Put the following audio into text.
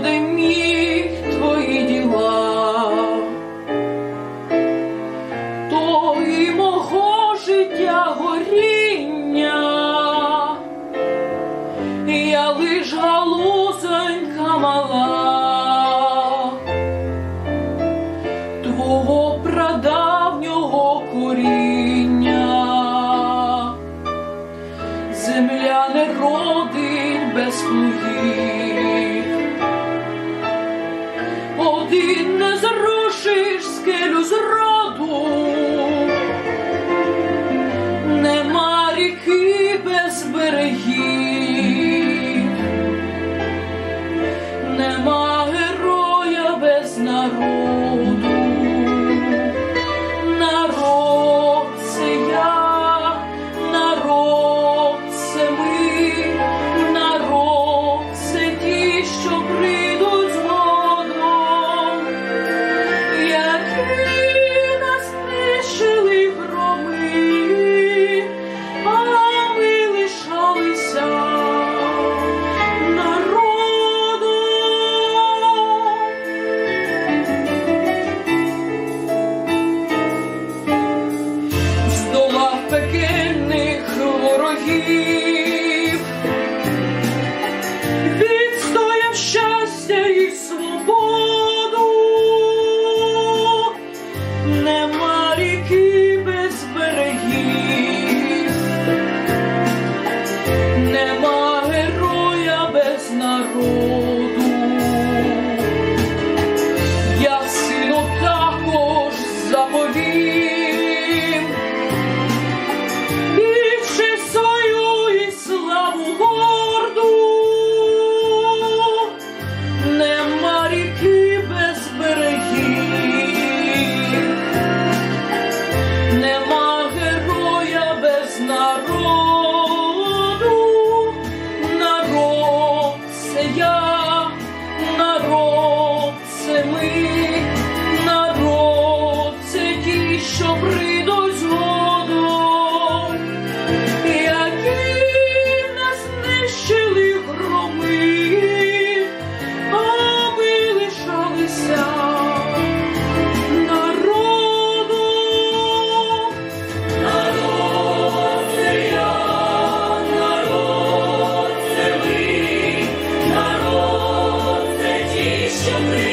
буде твої діла, то і мого життя горіння, я лиш галузонька мала, твого прадавнього коріння. Земля не родить без плугів, should be.